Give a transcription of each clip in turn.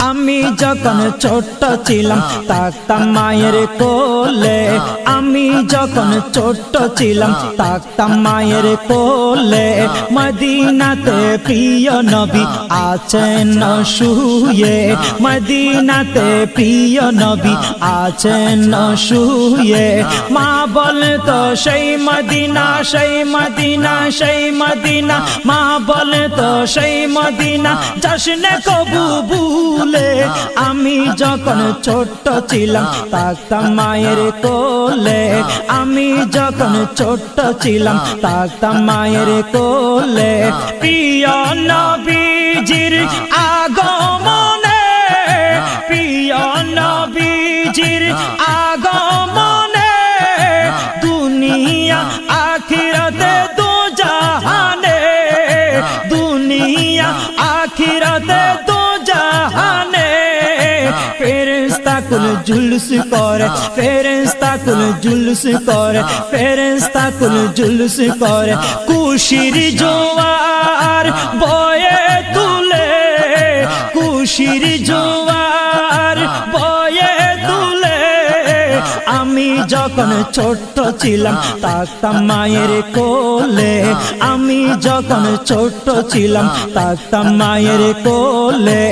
আমি যখন ছোট্ট ছিলাম তাকতাম মায়ের কোলে। আমি যখন ছোট্ট ছিলাম তাকতাম মায়ের কোলে। মদিনাতে প্রিয় নবী আছেন শুয়ে। মদিনাতে প্রিয় নবী আছেন শুয়ে। মা বলতো, সেই মদিনা সেই মদিনা সেই মদিনা, মা বলতো সেই মদিনা জশ্নে কবু ভুলে। আমি যখন ছোট্ট ছিলাম তাকতাম মায়ের কোলে। আমি যখন ছোট্ট ছিলাম তাকতাম মায়ের কোলে। প্রিয় নবীজির আগমনে, প্রিয় নবীজির আগমনে কুল জুলুস করে। ফেরেস্তা কুল জুলুস করে। ফেরেস্তা কুল জুলুস করে। কুশির জোয়ার বয়ে তুলে। কুশির জোয়ার বয়ে তুলে। আমি যখন ছোট্ট ছিলাম তাকতাম মায়ের কোলে। আমি যখন ছোট্ট ছিলাম তাকতাম মায়ের কোলে।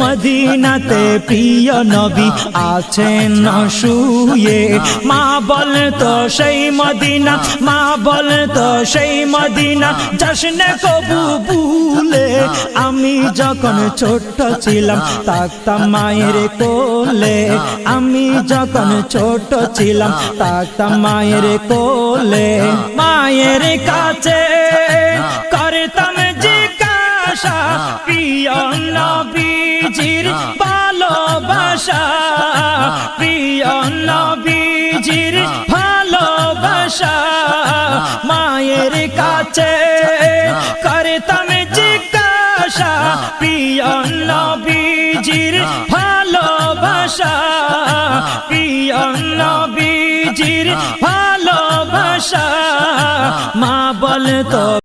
মদিনাতে প্রিয় নবী আছেন শুয়ে মা বল তো সেই মদিনা মা বল তো সেই মদিনা জশ্নে কবু ভুলে। আমি যখন ছোট্ট ছিলাম তাকতাম মায়ের কোলে। আমি যখন ছোট ছিলাম মায়ের কোলে, মায়ের কাছে। করতাম জিজ্ঞাসা, প্রিয় নবীজির ভালোবাসা, প্রিয় নবীজির ভালোবাসা। মায়ের কাছে করতাম জিজ্ঞাসা, প্রিয় নবীজির ভালোবাসা প্রিয় নবীজির ভালোবাসা মা বলতো